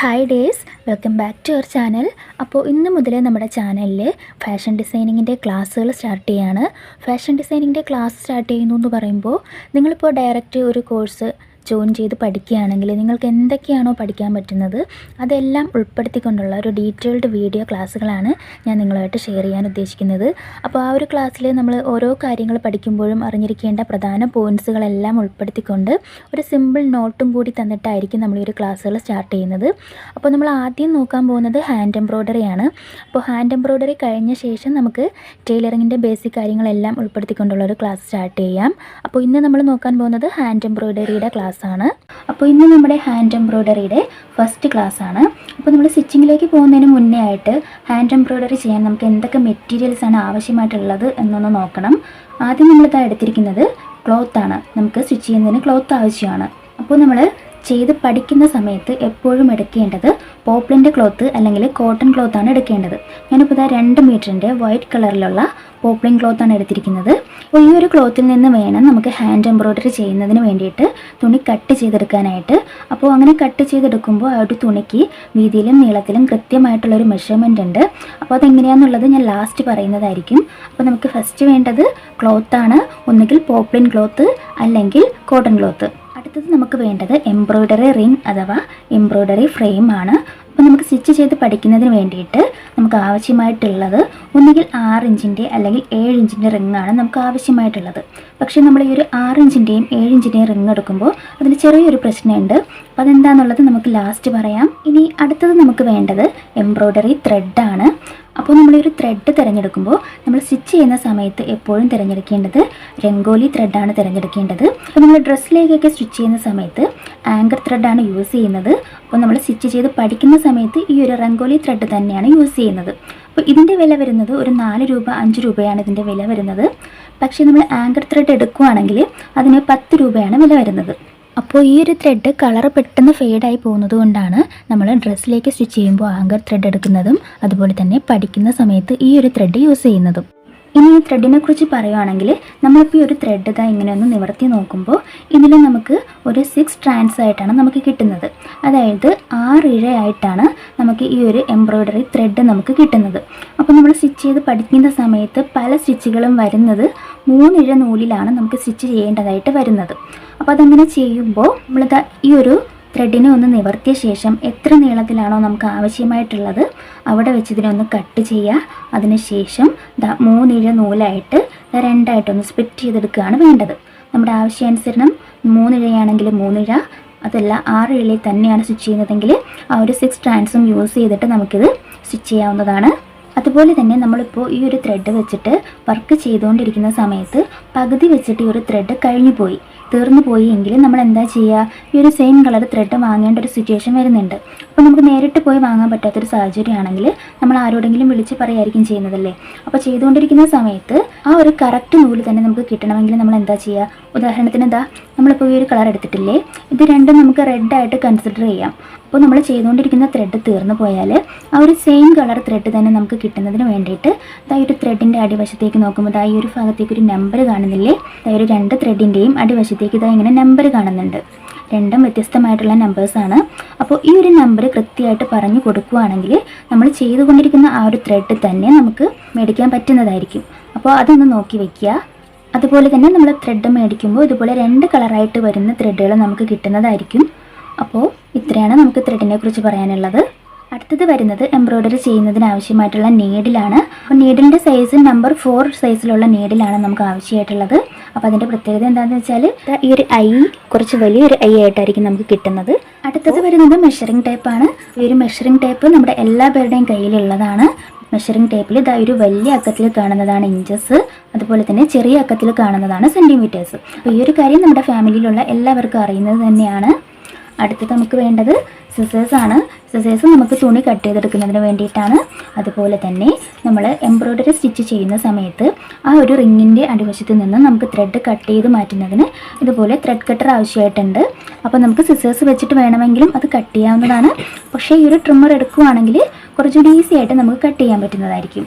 Hi days welcome back to your channel അപ്പോൾ ഇന്ന് മുതൽ നമ്മുടെ ചാനലിൽ ഫാഷൻ ഡിസൈനിങ്ങിന്റെ ക്ലാസ്സുകൾ സ്റ്റാർട്ട് ചെയ്യാണ്. ഫാഷൻ ഡിസൈനിങ്ങിന്റെ ക്ലാസ് സ്റ്റാർട്ട് ചെയ്യുന്നു എന്ന് പറയുമ്പോൾ നിങ്ങളിപ്പോൾ ഡയറക്റ്റ് ഒരു കോഴ്സ് ജോയിൻ ചെയ്ത് പഠിക്കുകയാണെങ്കിൽ നിങ്ങൾക്ക് എന്തൊക്കെയാണോ പഠിക്കാൻ പറ്റുന്നത് അതെല്ലാം ഉൾപ്പെടുത്തിക്കൊണ്ടുള്ള ഒരു ഡീറ്റെയിൽഡ് വീഡിയോ ക്ലാസ്സുകളാണ് ഞാൻ നിങ്ങളായിട്ട് ഷെയർ ചെയ്യാൻ ഉദ്ദേശിക്കുന്നത്. അപ്പോൾ ആ ഒരു ക്ലാസ്സിൽ നമ്മൾ ഓരോ കാര്യങ്ങൾ പഠിക്കുമ്പോഴും അറിഞ്ഞിരിക്കേണ്ട പ്രധാന പോയിന്റ്സുകളെല്ലാം ഉൾപ്പെടുത്തിക്കൊണ്ട് ഒരു സിമ്പിൾ നോട്ടും കൂടി തന്നിട്ടായിരിക്കും നമ്മൾ ഈ ഒരു ക്ലാസ്സുകൾ സ്റ്റാർട്ട് ചെയ്യുന്നത്. അപ്പോൾ നമ്മൾ ആദ്യം നോക്കാൻ പോകുന്നത് ഹാൻഡ് എംബ്രോയ്ഡറിയാണ് അപ്പോൾ ഹാൻഡ് എംബ്രോയ്ഡറി കഴിഞ്ഞ ശേഷം നമുക്ക് ടൈലറിങ്ങിന്റെ ബേസിക് കാര്യങ്ങളെല്ലാം ഉൾപ്പെടുത്തിക്കൊണ്ടുള്ള ഒരു ക്ലാസ് സ്റ്റാർട്ട് ചെയ്യാം. അപ്പോൾ ഇന്ന് നമ്മൾ നോക്കാൻ പോകുന്നത് ഹാൻഡ് എംബ്രോയ്ഡറിയുടെ ക്ലാസ് ആണ് അപ്പോൾ ഇന്ന് നമ്മുടെ ഹാൻഡ് എംബ്രോയ്ഡറിയുടെ ഫസ്റ്റ് ക്ലാസ് ആണ് അപ്പോൾ നമ്മൾ സ്റ്റിച്ചിങ്ങിലേക്ക് പോകുന്നതിന് മുന്നേ ആയിട്ട് ഹാൻഡ് എംബ്രോയ്ഡറി ചെയ്യാൻ നമുക്ക് എന്തൊക്കെ മെറ്റീരിയൽസ് ആണ് ആവശ്യമായിട്ടുള്ളത് എന്നൊന്ന് നോക്കണം. ആദ്യം നമ്മളിതാ എടുത്തിരിക്കുന്നത് ക്ലോത്താണ് നമുക്ക് സ്റ്റിച്ച് ചെയ്യുന്നതിന് ക്ലോത്ത് ആവശ്യമാണ്. അപ്പോൾ നമ്മൾ ചെയ്ത് പഠിക്കുന്ന സമയത്ത് എപ്പോഴും എടുക്കേണ്ടത് പോപ്ലിന്റെ ക്ലോത്ത് അല്ലെങ്കിൽ കോട്ടൺ ക്ലോത്ത് ആണ് എടുക്കേണ്ടത്. ഞാനിപ്പോൾ ഇതാ രണ്ട് മീറ്ററിന്റെ വൈറ്റ് കളറിലുള്ള പോപ്ലിൻ ക്ലോത്ത് ആണ് എടുത്തിരിക്കുന്നത്. അപ്പോൾ ഈ ഒരു ക്ലോത്തിൽ നിന്ന് വേണം നമുക്ക് ഹാൻഡ് എംബ്രോയ്ഡറി ചെയ്യുന്നതിന് വേണ്ടിയിട്ട് തുണി കട്ട് ചെയ്തെടുക്കാനായിട്ട്. അപ്പോൾ അങ്ങനെ കട്ട് ചെയ്തെടുക്കുമ്പോൾ ആ ഒരു തുണിക്ക് വീതിയിലും നീളത്തിലും കൃത്യമായിട്ടുള്ളൊരു മെഷർമെന്റ് ഉണ്ട്. അപ്പോൾ അതെങ്ങനെയാണെന്നുള്ളത് ഞാൻ ലാസ്റ്റ് പറയുന്നതായിരിക്കും. അപ്പോൾ നമുക്ക് ഫസ്റ്റ് വേണ്ടത് ക്ലോത്താണ് ഒന്നുകിൽ പോപ്ലിൻ ക്ലോത്ത് അല്ലെങ്കിൽ കോട്ടൺ ക്ലോത്ത്. അടുത്തത് നമുക്ക് വേണ്ടത് എംബ്രോയ്ഡറി റിംഗ് അഥവാ എംബ്രോയ്ഡറി ഫ്രെയിം ആണ്. അപ്പോൾ നമുക്ക് സ്റ്റിച്ച് ചെയ്ത് പഠിക്കുന്നതിന് വേണ്ടിയിട്ട് നമുക്ക് ആവശ്യമായിട്ടുള്ളത് ഒന്നുകിൽ ആറ് ഇഞ്ചിന്റെ അല്ലെങ്കിൽ ഏഴ് ഇഞ്ചിന്റെ റിങ്ങാണ് നമുക്ക് ആവശ്യമായിട്ടുള്ളത്. പക്ഷേ നമ്മൾ ഈ ഒരു ആറ് ഇഞ്ചിന്റെയും ഏഴ് ഇഞ്ചിന്റെയും റിങ് എടുക്കുമ്പോൾ അതിന് ചെറിയൊരു പ്രശ്നമുണ്ട്. അപ്പോൾ അതെന്താണെന്നുള്ളത് നമുക്ക് ലാസ്റ്റ് പറയാം. ഇനി അടുത്തത് നമുക്ക് വേണ്ടത് എംബ്രോയ്ഡറി ത്രെഡാണ് അപ്പോൾ നമ്മൾ ഒരു ത്രെഡ് തിരഞ്ഞെടുക്കുമ്പോൾ നമ്മൾ സ്റ്റിച്ച് ചെയ്യുന്ന സമയത്ത് എപ്പോഴും തിരഞ്ഞെടുക്കേണ്ടത് രംഗോലി ത്രെഡാണ് തിരഞ്ഞെടുക്കേണ്ടത്. അപ്പോൾ നമ്മൾ ഡ്രസ്സിലേക്കൊക്കെ സ്റ്റിച്ച് ചെയ്യുന്ന സമയത്ത് ആങ്കർ ത്രെഡാണ് യൂസ് ചെയ്യുന്നത്. അപ്പോൾ നമ്മൾ സ്റ്റിച്ച് ചെയ്ത് പഠിക്കുന്ന സമയത്ത് ഈ ഒരു രംഗോലി ത്രെഡ് തന്നെയാണ് യൂസ് ചെയ്യുന്നത്. അപ്പോൾ ഇതിന്റെ വില വരുന്നത് ഒരു നാല് രൂപ അഞ്ച് രൂപയാണ് ഇതിന്റെ വില വരുന്നത്. പക്ഷേ നമ്മൾ ആങ്കർ ത്രെഡ് എടുക്കുകയാണെങ്കിൽ അതിന് പത്ത് രൂപയാണ് വില വരുന്നത്. അപ്പോൾ ഈ ഒരു ത്രെഡ് കളർ പെട്ടെന്ന് ഫെയ്ഡായി പോകുന്നത് കൊണ്ടാണ് നമ്മൾ ഡ്രസ്സിലേക്ക് സ്റ്റിച്ച് ചെയ്യുമ്പോൾ ആങ്കർ ത്രെഡ് എടുക്കുന്നതും അതുപോലെ തന്നെ പഠിക്കുന്ന സമയത്ത് ഈ ഒരു ത്രെഡ് യൂസ് ചെയ്യുന്നതും. ഇനി ഈ ത്രെഡിനെ കുറിച്ച് പറയുകയാണെങ്കിൽ നമ്മളിപ്പോൾ ഈ ഒരു ത്രെഡ് ഇതാ ഇങ്ങനെ ഒന്ന് നിവർത്തി നോക്കുമ്പോൾ ഇതിൽ നമുക്ക് ഒരു സിക്സ് ട്രാൻസ് ആയിട്ടാണ് നമുക്ക് കിട്ടുന്നത്. അതായത് ആറ് ഇഴയായിട്ടാണ് നമുക്ക് ഈ ഒരു എംബ്രോയ്ഡറി ത്രെഡ് നമുക്ക് കിട്ടുന്നത്. അപ്പോൾ നമ്മൾ സ്റ്റിച്ച് ചെയ്ത് പഠിക്കുന്ന സമയത്ത് പല സ്റ്റിച്ചുകളും വരുന്നത് മൂന്നിഴ നൂലിലാണ് നമുക്ക് സ്റ്റിച്ച് ചെയ്യേണ്ടതായിട്ട് വരുന്നത്. അപ്പോൾ അതങ്ങനെ ചെയ്യുമ്പോൾ നമ്മൾ ഈ ഒരു ത്രെഡിനെ ഒന്ന് നിവർത്തിയ ശേഷം എത്ര നീളത്തിലാണോ നമുക്ക് ആവശ്യമായിട്ടുള്ളത് അവിടെ വെച്ച് ഇതിനൊന്ന് കട്ട് ചെയ്യുക അതിനുശേഷം മൂന്നിഴ നൂലായിട്ട് രണ്ടായിട്ടൊന്ന് സ്പ്ലിറ്റ് ചെയ്തെടുക്കുകയാണ് വേണ്ടത്. നമ്മുടെ ആവശ്യാനുസരണം മൂന്നിഴയാണെങ്കിൽ മൂന്നിഴ അതല്ല ആറ് ഇഴയിൽ തന്നെയാണ് സ്റ്റിച്ച് ചെയ്യുന്നതെങ്കിൽ ആ ഒരു സിക്സ് ട്രാൻസും യൂസ് ചെയ്തിട്ട് നമുക്കിത് സ്റ്റിച്ച് ചെയ്യാവുന്നതാണ്. അതുപോലെ തന്നെ നമ്മളിപ്പോൾ ഈ ഒരു ത്രെഡ് വെച്ചിട്ട് വർക്ക് ചെയ്തുകൊണ്ടിരിക്കുന്ന സമയത്ത് പകുതി വെച്ചിട്ട് ഈ ഒരു ത്രെഡ് കഴിഞ്ഞു പോയി തീർന്നു പോയി എങ്കിൽ നമ്മൾ എന്താ ചെയ്യുക? ഈ ഒരു സെയിം കളർ ത്രെഡ് വാങ്ങേണ്ട ഒരു സിറ്റുവേഷൻ വരുന്നുണ്ട്. അപ്പോൾ നമുക്ക് നേരിട്ട് പോയി വാങ്ങാൻ പറ്റാത്തൊരു സാഹചര്യമാണെങ്കിൽ നമ്മൾ ആരോടെങ്കിലും വിളിച്ച് പറയുമായിരിക്കും ചെയ്യുന്നതല്ലേ? അപ്പോൾ ചെയ്തുകൊണ്ടിരിക്കുന്ന സമയത്ത് ആ ഒരു കറക്റ്റ് നൂൽ തന്നെ നമുക്ക് കിട്ടണമെങ്കിൽ നമ്മൾ എന്താ ചെയ്യുക? ഉദാഹരണത്തിന് എന്താ നമ്മളിപ്പോൾ ഈ ഒരു കളർ എടുത്തിട്ടില്ലേ? ഇത് രണ്ടും നമുക്ക് റെഡായിട്ട് കൺസിഡർ ചെയ്യാം. അപ്പോൾ നമ്മൾ ചെയ്തുകൊണ്ടിരിക്കുന്ന ത്രെഡ് തീർന്നു പോയാൽ ആ ഒരു സെയിം കളർ ത്രെഡ് തന്നെ നമുക്ക് കിട്ടുന്നതിന് വേണ്ടിയിട്ട് ഈ ഒരു ത്രെഡിന്റെ അടിവശത്തേക്ക് നോക്കുമ്പോൾ ദാ ഈ ഒരു ഭാഗത്തേക്ക് ഒരു നമ്പർ കാണുന്നില്ലേ? ദാ ഒരു രണ്ട് ത്രെഡിന്റെയും അടിവശത്തേക്ക് ഇതാ ഇങ്ങനെ നമ്പർ കാണുന്നുണ്ട്. രണ്ടും വ്യത്യസ്തമായിട്ടുള്ള നമ്പേഴ്സാണ് അപ്പോൾ ഈ ഒരു നമ്പർ കൃത്യമായിട്ട് പറഞ്ഞു കൊടുക്കുകയാണെങ്കിൽ നമ്മൾ ചെയ്തുകൊണ്ടിരിക്കുന്ന ആ ഒരു ത്രെഡ് തന്നെ നമുക്ക് മേടിക്കാൻ പറ്റുന്നതായിരിക്കും. അപ്പോൾ അതൊന്ന് നോക്കി വെക്കുക. അതുപോലെ തന്നെ നമ്മൾ ത്രെഡ് മേടിക്കുമ്പോൾ ഇതുപോലെ രണ്ട് കളറായിട്ട് വരുന്ന ത്രെഡുകൾ നമുക്ക് കിട്ടുന്നതായിരിക്കും. അപ്പോൾ ഇത്രയാണ് നമുക്ക് ത്രെഡിനെ കുറിച്ച് പറയാനുള്ളത്. അടുത്തത് വരുന്നത് എംബ്രോയ്ഡറി ചെയ്യുന്നതിന് ആവശ്യമായിട്ടുള്ള നീഡിലാണ് അപ്പോൾ നീഡിലിന്റെ സൈസ് നമ്പർ ഫോർ സൈസിലുള്ള നീഡിലാണ് നമുക്ക് ആവശ്യമായിട്ടുള്ളത്. അപ്പോൾ അതിന്റെ പ്രത്യേകത എന്താണെന്ന് വെച്ചാൽ ഈ ഒരു ഐ കുറച്ച് വലിയൊരു ഐ ആയിട്ടായിരിക്കും നമുക്ക് കിട്ടുന്നത്. അടുത്തത് വരുന്നത് മെഷറിംഗ് ടേപ്പാണ് ഈ ഒരു മെഷറിംഗ് ടേപ്പ് നമ്മുടെ എല്ലാ പേരുടെയും കയ്യിലുള്ളതാണ്. മെഷറിംഗ് ടേപ്പിൽ ഇതാ ഒരു വലിയ അക്കത്തിൽ കാണുന്നതാണ് ഇഞ്ചസ് അതുപോലെ തന്നെ ചെറിയ അക്കത്തിൽ കാണുന്നതാണ് സെന്റിമീറ്റേഴ്സ് അപ്പോൾ ഈ ഒരു കാര്യം നമ്മുടെ ഫാമിലിയിലുള്ള എല്ലാവർക്കും അറിയുന്നത് തന്നെയാണ്. അടുത്തത് നമുക്ക് വേണ്ടത് ആണ്. സിസേഴ്സ് നമുക്ക് തുണി കട്ട് ചെയ്തെടുക്കുന്നതിന് വേണ്ടിയിട്ടാണ്. അതുപോലെ തന്നെ നമ്മൾ എംബ്രോയ്ഡറി സ്റ്റിച്ച് ചെയ്യുന്ന സമയത്ത് ആ ഒരു റിങ്ങിന്റെ അടിവശത്ത് നിന്ന് നമുക്ക് ത്രെഡ് കട്ട് ചെയ്ത് മാറ്റുന്നതിന് ഇതുപോലെ ത്രെഡ് കട്ടർ ആവശ്യമായിട്ടുണ്ട്. അപ്പോൾ നമുക്ക് സിസേഴ്സ് വെച്ചിട്ട് വേണമെങ്കിലും അത് കട്ട് ചെയ്യാവുന്നതാണ്. പക്ഷേ ഈ ഒരു ട്രിമ്മർ എടുക്കുകയാണെങ്കിൽ കുറച്ചുകൂടി ഈസി ആയിട്ട് നമുക്ക് കട്ട് ചെയ്യാൻ പറ്റുന്നതായിരിക്കും.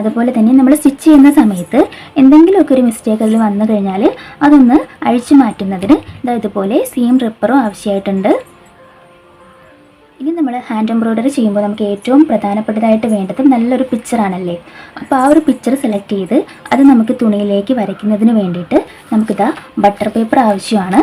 അതുപോലെ തന്നെ നമ്മൾ സ്റ്റിച്ച് ചെയ്യുന്ന സമയത്ത് എന്തെങ്കിലുമൊക്കെ ഒരു മിസ്റ്റേക്ക് അതിൽ വന്നു കഴിഞ്ഞാൽ അതൊന്ന് അഴിച്ചു മാറ്റുന്നതിന് ഇതാ ഇതുപോലെ സീം റിപ്പറും ആവശ്യമായിട്ടുണ്ട്. ഇനി നമ്മൾ ഹാൻഡ് എംബ്രോയ്ഡറി ചെയ്യുമ്പോൾ നമുക്ക് ഏറ്റവും പ്രധാനപ്പെട്ടതായിട്ട് വേണ്ടത് നല്ലൊരു പിക്ചറാണല്ലേ അപ്പോൾ ആ ഒരു പിക്ചർ സെലക്ട് ചെയ്ത് അത് നമുക്ക് തുണിയിലേക്ക് വരയ്ക്കുന്നതിന് വേണ്ടിയിട്ട് നമുക്കിതാ ബട്ടർ പേപ്പർ ആവശ്യമാണ്.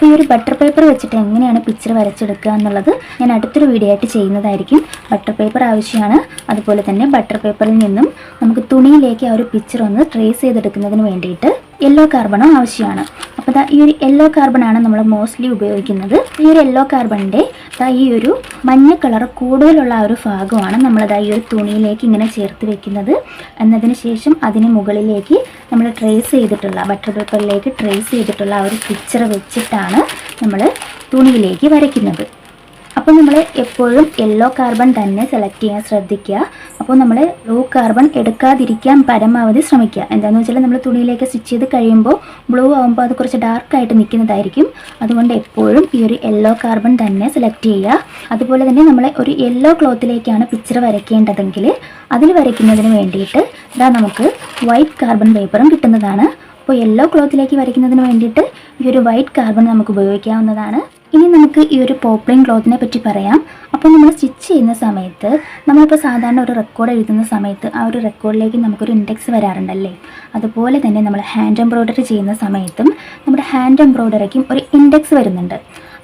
അപ്പോൾ ഈ ഒരു ബട്ടർ പേപ്പർ വെച്ചിട്ട് എങ്ങനെയാണ് പിക്ചർ വരച്ചെടുക്കുക എന്നുള്ളത് ഞാൻ അടുത്തൊരു വീഡിയോ ആയിട്ട് ചെയ്യുന്നതായിരിക്കും. ബട്ടർ പേപ്പർ ആവശ്യമാണ്. അതുപോലെ തന്നെ ബട്ടർ പേപ്പറിൽ നിന്നും നമുക്ക് തുണിയിലേക്ക് ആ ഒരു പിക്ചർ ഒന്ന് ട്രേസ് ചെയ്തെടുക്കുന്നതിന് വേണ്ടിയിട്ട് യെല്ലോ കാർബണോ ആവശ്യമാണ്. അപ്പോൾ ദാ ഈ ഒരു യെല്ലോ കാർബൺ ആണ് നമ്മൾ മോസ്റ്റ്ലി ഉപയോഗിക്കുന്നത്. ഈ ഒരു യെല്ലോ കാർബണിന്റെ ദാ ഈ ഒരു മഞ്ഞ കളർ കൂടുതലുള്ള ആ ഒരു ഭാഗമാണ് നമ്മളത് ഈ ഒരു തുണിയിലേക്ക് ഇങ്ങനെ ചേർത്ത് വെക്കുന്നത്. എന്നതിന് ശേഷം അതിന് മുകളിലേക്ക് നമ്മൾ ട്രേസ് ചെയ്തിട്ടുള്ള ബട്ടർ പേപ്പറിലേക്ക് ട്രേസ് ചെയ്തിട്ടുള്ള ആ ഒരു പിക്ചർ വെച്ചിട്ടാണ് നമ്മൾ തുണിയിലേക്ക് വരയ്ക്കുന്നത്. അപ്പോൾ നമ്മൾ എപ്പോഴും യെല്ലോ കാർബൺ തന്നെ സെലക്ട് ചെയ്യാൻ ശ്രദ്ധിക്കുക. അപ്പോൾ നമ്മൾ ബ്ലൂ കാർബൺ എടുക്കാതിരിക്കാൻ പരമാവധി ശ്രമിക്കുക. എന്താണെന്ന് വെച്ചാൽ നമ്മൾ തുണിയിലേക്ക് സ്റ്റിച്ച് ചെയ്ത് കഴിയുമ്പോൾ ബ്ലൂ ആകുമ്പോൾ അത് കുറച്ച് ഡാർക്കായിട്ട് നിൽക്കുന്നതായിരിക്കും. അതുകൊണ്ട് എപ്പോഴും ഈ ഒരു യെല്ലോ കാർബൺ തന്നെ സെലക്ട് ചെയ്യുക. അതുപോലെ തന്നെ നമ്മൾ ഒരു യെല്ലോ ക്ലോത്തിലേക്കാണ് പിക്ചർ വരയ്ക്കേണ്ടതെങ്കിൽ അതിൽ വരയ്ക്കുന്നതിന് വേണ്ടിയിട്ട് ഇതാ നമുക്ക് വൈറ്റ് കാർബൺ പേപ്പറും കിട്ടുന്നതാണ്. അപ്പോൾ യെല്ലോ ക്ലോത്തിലേക്ക് വരയ്ക്കുന്നതിന് വേണ്ടിയിട്ട് ഈ ഒരു വൈറ്റ് കാർബൺ നമുക്ക് ഉപയോഗിക്കാവുന്നതാണ്. ഇനി നമുക്ക് ഈ ഒരു പോപ്ലിൻ ക്ലോത്തിനെ പറ്റി പറയാം. അപ്പോൾ നമ്മൾ സ്റ്റിച്ച് ചെയ്യുന്ന സമയത്ത് നമ്മളിപ്പോൾ സാധാരണ ഒരു റെക്കോർഡ് എഴുതുന്ന സമയത്ത് ആ ഒരു റെക്കോർഡിലേക്ക് നമുക്കൊരു ഇൻഡെക്സ് വരാറുണ്ടല്ലേ? അതുപോലെ തന്നെ നമ്മൾ ഹാൻഡ് എംബ്രോയ്ഡറി ചെയ്യുന്ന സമയത്തും നമ്മുടെ ഹാൻഡ് എംബ്രോയ്ഡറിക്കും ഒരു ഇൻഡെക്സ് വരുന്നുണ്ട്.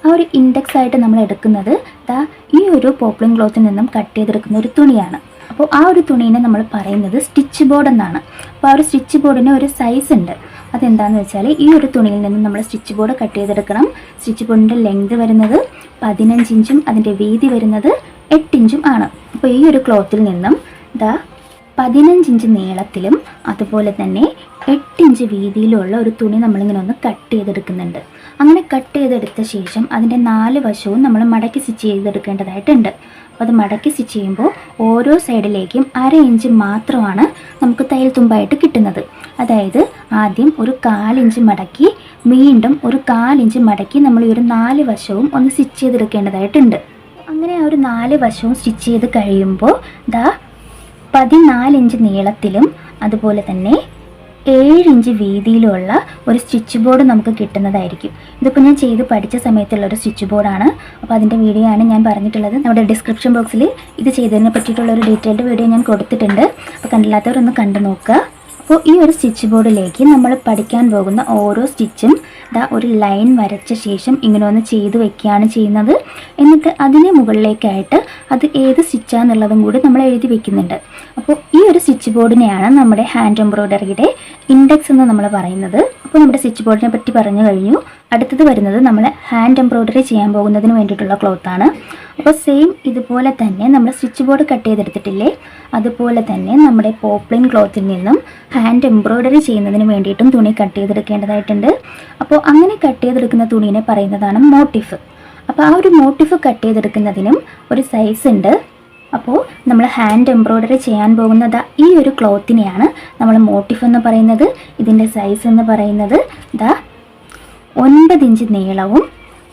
ആ ഒരു ഇൻഡെക്സ് ആയിട്ട് നമ്മൾ എടുക്കുന്നത് ദാ ഈ ഒരു പോപ്ലിൻ ക്ലോത്തിൽ നിന്നും കട്ട് ചെയ്തെടുക്കുന്ന ഒരു തുണിയാണ്. അപ്പോൾ ആ ഒരു തുണീനെ നമ്മൾ പറയുന്നത് സ്റ്റിച്ച് ബോർഡ് എന്നാണ്. അപ്പോൾ ആ ഒരു സ്റ്റിച്ച് ബോർഡിന് ഒരു സൈസ് ഉണ്ട്. അതെന്താണെന്ന് വെച്ചാൽ ഈ ഒരു തുണിയിൽ നിന്നും നമ്മൾ സ്റ്റിച്ച് ബോർഡ് കട്ട് ചെയ്തെടുക്കണം. സ്റ്റിച്ച് ബോർഡിന്റെ ലെങ്ത് വരുന്നത് പതിനഞ്ച് ഇഞ്ചും അതിന്റെ വീതി വരുന്നത് എട്ട് ഇഞ്ചും ആണ്. അപ്പോൾ ഈ ഒരു ക്ലോത്തിൽ നിന്നും ദാ പതിനഞ്ച് ഇഞ്ച് നീളത്തിലും അതുപോലെ തന്നെ എട്ട് ഇഞ്ച് വീതിയിലുള്ള ഒരു തുണി നമ്മളിങ്ങനെ ഒന്ന് കട്ട് ചെയ്തെടുക്കുന്നുണ്ട്. അങ്ങനെ കട്ട് ചെയ്തെടുത്ത ശേഷം അതിന്റെ നാല് വശവും നമ്മൾ മടക്കി സ്റ്റിച്ച് ചെയ്തെടുക്കേണ്ടതായിട്ടുണ്ട്. അത് മടക്കി സ്റ്റിച്ച് ചെയ്യുമ്പോൾ ഓരോ സൈഡിലേക്കും അര ഇഞ്ച് മാത്രമാണ് നമുക്ക് തയ്യൽ തുമ്പായിട്ട് കിട്ടുന്നത്. അതായത് ആദ്യം ഒരു കാലിഞ്ച് മടക്കി വീണ്ടും ഒരു കാലിഞ്ച് മടക്കി നമ്മൾ ഈ ഒരു നാല് വശവും ഒന്ന് സ്റ്റിച്ച് ചെയ്തെടുക്കേണ്ടതായിട്ടുണ്ട്. അങ്ങനെ ആ ഒരു നാല് വശവും സ്റ്റിച്ച് ചെയ്ത് കഴിയുമ്പോൾ ദാ പതിനാലിഞ്ച് നീളത്തിലും അതുപോലെ തന്നെ ഇഞ്ച് വീതിയിലുള്ള ഒരു സ്റ്റിച്ച് ബോർഡ് നമുക്ക് കിട്ടുന്നതായിരിക്കും. ഇതിപ്പോൾ ഞാൻ ചെയ്ത് പഠിച്ച സമയത്തുള്ള ഒരു സ്റ്റിച്ച് ബോർഡാണ്. അപ്പോൾ അതിന്റെ വീഡിയോ ആണ് ഞാൻ പറഞ്ഞിട്ടുള്ളത്. നമ്മുടെ ഡിസ്ക്രിപ്ഷൻ ബോക്സിൽ ഇത് ചെയ്തതിനെ പറ്റിയിട്ടുള്ള ഒരു ഡീറ്റെയിൽഡ് വീഡിയോ ഞാൻ കൊടുത്തിട്ടുണ്ട്. അപ്പോൾ കണ്ടില്ലാത്തവരൊന്ന് കണ്ടു നോക്കുക. അപ്പോൾ ഈ ഒരു സ്റ്റിച്ച് ബോർഡിലേക്ക് നമ്മൾ പഠിക്കാൻ പോകുന്ന ഓരോ സ്റ്റിച്ചും ദാ ഒരു ലൈൻ വരച്ച ശേഷം ഇങ്ങനെ ഒന്ന് ചെയ്ത് വെക്കുകയാണ് ചെയ്യുന്നത്. എന്നിട്ട് അതിന് മുകളിലേക്കായിട്ട് അത് ഏത് സ്റ്റിച്ചാന്നുള്ളതും കൂടി നമ്മൾ എഴുതി വെക്കുന്നുണ്ട്. അപ്പോൾ ഈ ഒരു സ്റ്റിച്ച് ബോർഡിനെയാണ് നമ്മുടെ ഹാൻഡ് എംബ്രോയ്ഡറിയുടെ ഇൻഡെക്സ് എന്ന് നമ്മൾ പറയുന്നത്. അപ്പോൾ നമ്മുടെ സ്വിച്ച് ബോർഡിനെ പറ്റി പറഞ്ഞു കഴിഞ്ഞു. അടുത്തത് വരുന്നത് നമ്മൾ ഹാൻഡ് എംബ്രോയ്ഡറി ചെയ്യാൻ പോകുന്നതിന് വേണ്ടിയിട്ടുള്ള ക്ലോത്താണ് അപ്പോൾ സെയിം ഇതുപോലെ തന്നെ നമ്മൾ സ്വിച്ച് ബോർഡ് കട്ട് ചെയ്തെടുത്തിട്ടില്ലേ? അതുപോലെ തന്നെ നമ്മുടെ പോപ്ലിൻ ക്ലോത്തിൽ നിന്നും ഹാൻഡ് എംബ്രോയ്ഡറി ചെയ്യുന്നതിന് വേണ്ടിയിട്ടും തുണി കട്ട് ചെയ്തെടുക്കേണ്ടതായിട്ടുണ്ട്. അപ്പോൾ അങ്ങനെ കട്ട് ചെയ്തെടുക്കുന്ന തുണീനെ പറയുന്നതാണ് മോട്ടിഫ് അപ്പോൾ ആ ഒരു മോട്ടിഫ് കട്ട് ചെയ്തെടുക്കുന്നതിനും ഒരു സൈസ് ഉണ്ട്. അപ്പോൾ നമ്മൾ ഹാൻഡ് എംബ്രോയ്ഡറി ചെയ്യാൻ പോകുന്നത് ഈ ഒരു ക്ലോത്തിനെയാണ് നമ്മൾ മോട്ടിഫ് എന്ന് പറയുന്നത് ഇതിന്റെ സൈസ് എന്ന് പറയുന്നത് ദാ ഒൻപത് ഇഞ്ച് നീളവും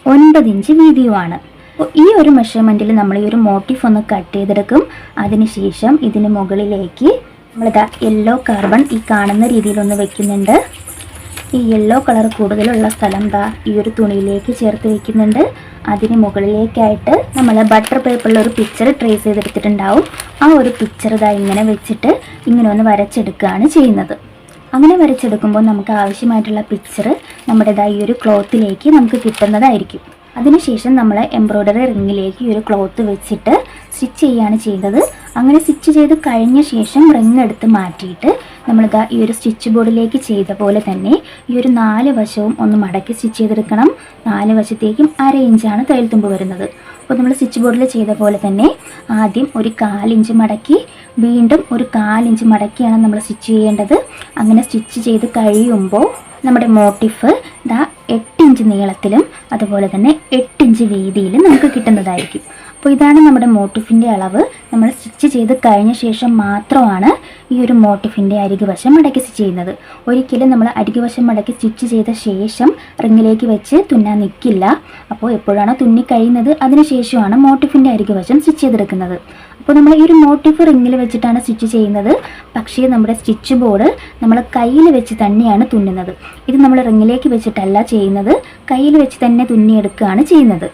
ഒൻപത് ഇഞ്ച് വീതിയുമാണ്. അപ്പോൾ ഈ ഒരു മെഷർമെന്റിൽ നമ്മൾ ഈ ഒരു മോട്ടിഫ് ഒന്ന് കട്ട് ചെയ്തെടുക്കും. അതിനുശേഷം ഇതിന് മുകളിലേക്ക് നമ്മളിതാ യെല്ലോ കാർബൺ ഈ കാണുന്ന രീതിയിലൊന്ന് വെക്കുന്നുണ്ട്. ഈ യെല്ലോ കളർ കൂടുതലുള്ള സ്ഥലം ദാ ഈ ഒരു തുണിയിലേക്ക് ചേർത്ത് വെക്കുന്നുണ്ട്. അതിന് മുകളിലേക്കായിട്ട് നമ്മൾ ബട്ടർ പേപ്പറിൽ ഒരു പിക്ചർ ട്രേസ് ചെയ്തെടുത്തിട്ടുണ്ടാവും. ആ ഒരു പിക്ചർ ഇതാ ഇങ്ങനെ വെച്ചിട്ട് ഇങ്ങനെ ഒന്ന് വരച്ചെടുക്കുകയാണ് ചെയ്യുന്നത്. അങ്ങനെ വരച്ചെടുക്കുമ്പോൾ നമുക്ക് ആവശ്യമായിട്ടുള്ള പിക്ചർ നമ്മുടേതായ ഈ ഒരു ക്ലോത്തിലേക്ക് നമുക്ക് കിട്ടുന്നതായിരിക്കും. അതിനുശേഷം നമ്മൾ എംബ്രോയ്ഡറി റിങ്ങിലേക്ക് ഒരു ക്ലോത്ത് വെച്ചിട്ട് സ്റ്റിച്ച് ചെയ്യുകയാണ് ചെയ്യുന്നത് അങ്ങനെ സ്റ്റിച്ച് ചെയ്ത് കഴിഞ്ഞ ശേഷം റിങ് എടുത്ത് മാറ്റിയിട്ട് നമ്മൾ ഈ ഒരു സ്റ്റിച്ച് ബോർഡിലേക്ക് ചെയ്ത പോലെ തന്നെ ഈ ഒരു നാല് വശവും ഒന്ന് മടക്കി സ്റ്റിച്ച് ചെയ്തെടുക്കണം. നാല് വശത്തേക്കും അര ഇഞ്ചാണ് തയ്യൽത്തുമ്പ് വരുന്നത്. അപ്പോൾ നമ്മൾ സ്റ്റിച്ച് ബോർഡിൽ ചെയ്ത പോലെ തന്നെ ആദ്യം ഒരു കാലിഞ്ച് മടക്കി വീണ്ടും ഒരു കാലിഞ്ച് മടക്കിയാണ് നമ്മൾ സ്റ്റിച്ച് ചെയ്യേണ്ടത്. അങ്ങനെ സ്റ്റിച്ച് ചെയ്ത് കഴിയുമ്പോൾ നമ്മുടെ മോട്ടിഫ് ദാ എട്ട് ഇഞ്ച് നീളത്തിലും അതുപോലെ തന്നെ എട്ട് ഇഞ്ച് വീതിയിലും നമുക്ക് കിട്ടുന്നതായിരിക്കും. അപ്പോൾ ഇതാണ് നമ്മുടെ മോട്ടിഫിന്റെ അളവ്. നമ്മൾ സ്റ്റിച്ച് ചെയ്ത് കഴിഞ്ഞ ശേഷം മാത്രമാണ് ഈ ഒരു മോട്ടിഫിന്റെ അരികു വശം മടക്കി സ്റ്റിച്ച് ചെയ്യുന്നത്. ഒരിക്കലും നമ്മൾ അരികു വശം മടക്കി സ്റ്റിച്ച് ചെയ്ത ശേഷം റിങ്ങിലേക്ക് വെച്ച് തുന്നാൻ നിൽക്കില്ല അപ്പോൾ എപ്പോഴാണോ തുന്നി കഴിയുന്നത് അതിന് ശേഷമാണ് മോട്ടിഫിന്റെ അരികു വശം സ്റ്റിച്ച് ചെയ്തെടുക്കുന്നത്. അപ്പോൾ നമ്മൾ ഈ ഒരു മോട്ടീഫ് റിങ്ങിൽ വെച്ചിട്ടാണ് സ്റ്റിച്ച് ചെയ്യുന്നത്. പക്ഷേ നമ്മുടെ സ്റ്റിച്ച് ബോർഡ് നമ്മൾ കയ്യിൽ വെച്ച് തന്നെയാണ് തുന്നുന്നത്. ഇത് നമ്മൾ റിങ്ങിലേക്ക് വെച്ചിട്ടല്ല ചെയ്യുന്നത്. കയ്യിൽ വെച്ച് തന്നെ തുന്നിയെടുക്കുകയാണ് ചെയ്യുന്നത്.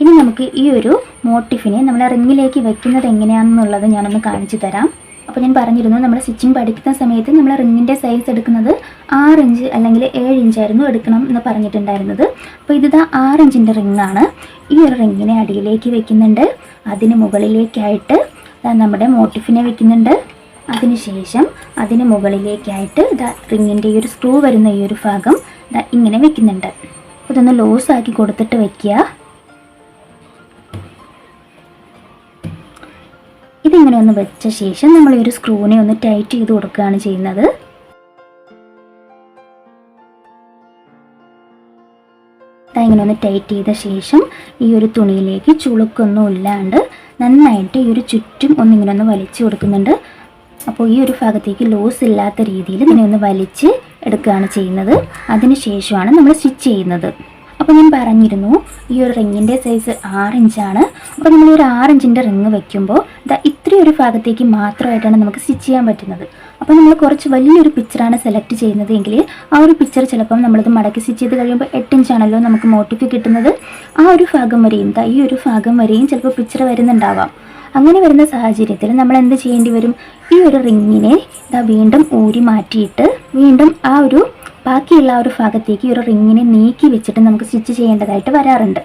ഇനി നമുക്ക് ഈ ഒരു മോട്ടിഫിനെ നമ്മൾ റിങ്ങിലേക്ക് വെക്കുന്നത് എങ്ങനെയാണെന്നുള്ളത് ഞാനൊന്ന് കാണിച്ചു തരാം. അപ്പോൾ ഞാൻ പറഞ്ഞിരുന്നു നമ്മൾ സ്റ്റിച്ചിങ് പഠിക്കുന്ന സമയത്ത് നമ്മൾ റിങ്ങിന്റെ സൈസ് എടുക്കുന്നത് ആറ് ഇഞ്ച് അല്ലെങ്കിൽ ഏഴ് ഇഞ്ചായിരുന്നു എടുക്കണം എന്ന് പറഞ്ഞിട്ടുണ്ടായിരുന്നത്. അപ്പോൾ ഇത് ആറ് ഇഞ്ചിന്റെ റിങ്ങാണ് ഈ ഒരു റിങ്ങിനെ അടിയിലേക്ക് വെക്കുന്നുണ്ട്. അതിന് മുകളിലേക്കായിട്ട് നമ്മുടെ മോട്ടിഫിനെ വെക്കുന്നുണ്ട്. അതിനുശേഷം അതിന് മുകളിലേക്കായിട്ട് ഇതാ റിങ്ങിന്റെ ഈ ഒരു സ്ക്രൂ വരുന്ന ഈ ഒരു ഭാഗം ദാ ഇങ്ങനെ വെക്കുന്നുണ്ട്. ഇതൊന്ന് ലൂസ് ആക്കി കൊടുത്തിട്ട് വെക്കുക. ഒന്ന് വെച്ച ശേഷം നമ്മൾ ഈ ഒരു സ്ക്രൂവിനെ ഒന്ന് ടൈറ്റ് ചെയ്ത് കൊടുക്കുകയാണ് ചെയ്യുന്നത്. ഇങ്ങനെ ഒന്ന് ടൈറ്റ് ചെയ്ത ശേഷം ഈ ഒരു തുണിയിലേക്ക് ചുളുക്കൊന്നും ഇല്ലാണ്ട് നന്നായിട്ട് ഈ ഒരു ചുറ്റും ഒന്നിങ്ങനെ ഒന്ന് വലിച്ചു കൊടുക്കുന്നുണ്ട്. അപ്പോൾ ഈ ഒരു ഭാഗത്തേക്ക് ലോസ് ഇല്ലാത്ത രീതിയിൽ ഇങ്ങനെ ഒന്ന് വലിച്ച് എടുക്കുകയാണ് ചെയ്യുന്നത്. അതിന് ശേഷമാണ് നമ്മൾ സ്റ്റിച്ച് ചെയ്യുന്നത്. അപ്പോൾ ഞാൻ പറഞ്ഞിരുന്നു ഈ ഒരു റിങ്ങിന്റെ സൈസ് ആറ് ഇഞ്ചാണ് അപ്പോൾ നമ്മൾ ഒരു ആറ് ഇഞ്ചിന്റെ റിങ് വെക്കുമ്പോൾ ദാ ഇത്രയും ഒരു ഭാഗത്തേക്ക് മാത്രമായിട്ടാണ് നമുക്ക് സ്റ്റിച്ച് ചെയ്യാൻ പറ്റുന്നത്. അപ്പോൾ നമ്മൾ കുറച്ച് വലിയൊരു പിക്ചറാണ് സെലക്ട് ചെയ്യുന്നത് എങ്കിൽ ആ ഒരു പിക്ചർ ചിലപ്പം നമ്മളിത് മടക്കി സ്റ്റിച്ച് ചെയ്ത് കഴിയുമ്പോൾ എട്ട് ഇഞ്ചാണല്ലോ നമുക്ക് മോട്ടിഫ് കിട്ടുന്നത്. ആ ഒരു ഭാഗം വരെയും ദാ ഈ ഒരു ഭാഗം വരെയും ചിലപ്പോൾ പിക്ചർ വരുന്നുണ്ടാവാം. അങ്ങനെ വരുന്ന സാഹചര്യത്തിൽ നമ്മൾ എന്ത് ചെയ്യേണ്ടി വരും? ഈ ഒരു റിങ്ങിനെ ഇതാ വീണ്ടും ഊരി മാറ്റിയിട്ട് വീണ്ടും ആ ഒരു ബാക്കിയുള്ള ആ ഒരു ഭാഗത്തേക്ക് ഒരു റിങ്ങിനെ നീക്കി വെച്ചിട്ട് നമുക്ക് സ്റ്റിച്ച് ചെയ്യേണ്ടതായിട്ട് വരാറുണ്ട്.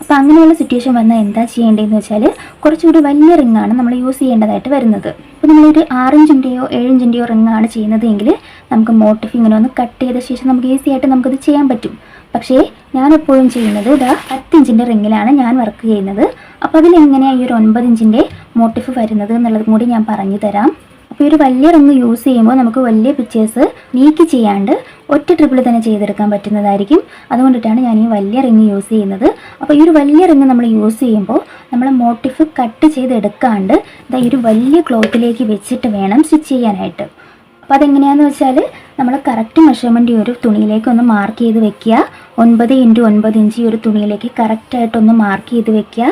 അപ്പോൾ അങ്ങനെയുള്ള സിറ്റുവേഷൻ വന്നാൽ എന്താ ചെയ്യേണ്ടതെന്ന് വെച്ചാൽ കുറച്ചുകൂടി വലിയ റിങ്ങാണ് നമ്മൾ യൂസ് ചെയ്യേണ്ടതായിട്ട് വരുന്നത്. അപ്പോൾ നമ്മളൊരു ആറിഞ്ചിന്റെയോ ഏഴിഞ്ചിന്റെയോ റിങ്ങാണ് ചെയ്യുന്നതെങ്കിൽ നമുക്ക് മോട്ടിഫ് ഇങ്ങനെ ഒന്ന് കട്ട് ചെയ്ത ശേഷം നമുക്ക് ഈസി ആയിട്ട് നമുക്കത് ചെയ്യാൻ പറ്റും. പക്ഷേ ഞാൻ എപ്പോഴും ചെയ്യുന്നത് ഇതാ പത്തിഞ്ചിന്റെ റിങ്ങിലാണ് ഞാൻ വർക്ക് ചെയ്യുന്നത്. അപ്പോൾ അതിലെങ്ങനെയാണ് ഈ ഒരു ഒൻപത് ഇഞ്ചിന്റെ മോട്ടിഫ് വരുന്നത് എന്നുള്ളതും കൂടി ഞാൻ പറഞ്ഞു തരാം. അപ്പോൾ ഒരു വലിയ റിങ് യൂസ് ചെയ്യുമ്പോൾ നമുക്ക് വലിയ പിക്ചേഴ്സ് നീക്കി ചെയ്യാണ്ട് ഒറ്റ ട്രിപ്പിൾ തന്നെ ചെയ്തെടുക്കാൻ പറ്റുന്നതായിരിക്കും. അതുകൊണ്ടിട്ടാണ് ഞാൻ ഈ വലിയ റിങ് യൂസ് ചെയ്യുന്നത്. അപ്പോൾ ഈ ഒരു വലിയ റിങ് നമ്മൾ യൂസ് ചെയ്യുമ്പോൾ നമ്മൾ മോട്ടിഫ് കട്ട് ചെയ്തെടുക്കാണ്ട് ഇതാ ഈ ഒരു വലിയ ക്ലോത്തിലേക്ക് വെച്ചിട്ട് വേണം സ്റ്റിച്ച് ചെയ്യാനായിട്ട്. അപ്പോൾ അതെങ്ങനെയാണെന്ന് വെച്ചാൽ നമ്മൾ കറക്റ്റ് മെഷർമെന്റ് ഈ ഒരു തുണിയിലേക്ക് ഒന്ന് മാർക്ക് ചെയ്ത് വെക്കുക. ഒൻപത് ഇന്റു ഒൻപത് ഇഞ്ച് ഈ ഒരു തുണിയിലേക്ക് കറക്റ്റായിട്ടൊന്ന് മാർക്ക് ചെയ്ത് വെക്കുക.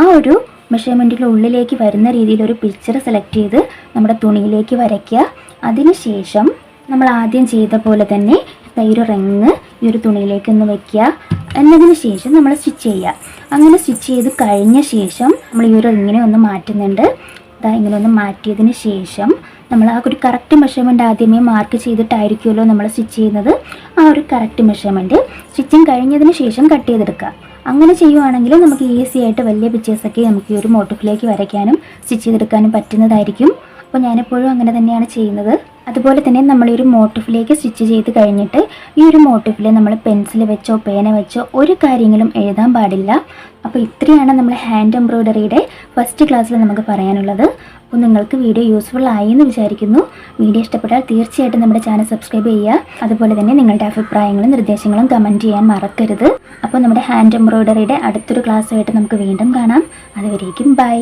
ആ ഒരു മെഷർമെന്റിന്റെ ഉള്ളിലേക്ക് വരുന്ന രീതിയിൽ ഒരു പിക്ചർ സെലക്ട് ചെയ്ത് നമ്മുടെ തുണിയിലേക്ക് വരയ്ക്കുക. അതിനുശേഷം നമ്മൾ ആദ്യം ചെയ്ത പോലെ തന്നെ തൈര് ഒരു ഈ ഒരു തുണിയിലേക്ക് ഒന്ന് വെക്കുക. എന്നതിന് ശേഷം നമ്മൾ സ്റ്റിച്ച് ചെയ്യുക. അങ്ങനെ സ്റ്റിച്ച് ചെയ്ത് കഴിഞ്ഞ ശേഷം നമ്മൾ ഈ ഒരു റിങ്ങിനെ ഒന്ന് മാറ്റുന്നുണ്ട്. ഇതാ ഇങ്ങനെ ഒന്ന് മാറ്റിയതിന് ശേഷം നമ്മൾ ആ ഒരു കറക്റ്റ് മെഷർമെന്റ് ആദ്യമേ മാർക്ക് ചെയ്തിട്ടായിരിക്കുമല്ലോ നമ്മൾ സ്റ്റിച്ച് ചെയ്യുന്നത്. ആ ഒരു കറക്റ്റ് മെഷർമെന്റ് സ്റ്റിച്ചിങ് കഴിഞ്ഞതിന് ശേഷം കട്ട് ചെയ്തെടുക്കുക. അങ്ങനെ ചെയ്യുവാണെങ്കിൽ നമുക്ക് ഈസി ആയിട്ട് വലിയ പിക്ചേഴ്സൊക്കെ നമുക്ക് ഈ ഒരു മോട്ടിഫിലേക്ക് വരയ്ക്കാനും സ്റ്റിച്ച് ചെയ്തെടുക്കാനും പറ്റുന്നതായിരിക്കും. അപ്പോൾ ഞാനെപ്പോഴും അങ്ങനെ തന്നെയാണ് ചെയ്യുന്നത്. അതുപോലെ തന്നെ നമ്മൾ ഈ ഒരു മോട്ടിഫിലേക്ക് സ്റ്റിച്ച് ചെയ്ത് കഴിഞ്ഞിട്ട് ഈ ഒരു മോട്ടിഫിൽ നമ്മൾ പെൻസിൽ വെച്ചോ പേന വെച്ചോ ഒരു കാര്യങ്ങളും എഴുതാൻ പാടില്ല. അപ്പോൾ ഇത്രയാണ് നമ്മൾ ഹാൻഡ് എംബ്രോയ്ഡറിയുടെ ഫസ്റ്റ് ക്ലാസ്സിൽ നമുക്ക് പറയാനുള്ളത്. അപ്പോൾ നിങ്ങൾക്ക് വീഡിയോ യൂസ്ഫുൾ ആയി എന്ന് വിചാരിക്കുന്നു. വീഡിയോ ഇഷ്ടപ്പെട്ടാൽ തീർച്ചയായിട്ടും നമ്മുടെ ചാനൽ സബ്സ്ക്രൈബ് ചെയ്യുക. അതുപോലെ തന്നെ നിങ്ങളുടെ അഭിപ്രായങ്ങളും നിർദ്ദേശങ്ങളും കമന്റ് ചെയ്യാൻ മറക്കരുത്. അപ്പോൾ നമ്മുടെ ഹാൻഡ് എംബ്രോയ്ഡറിയുടെ അടുത്തൊരു ക്ലാസ്സായിട്ട് നമുക്ക് വീണ്ടും കാണാം. അതുവരേക്കും ബൈ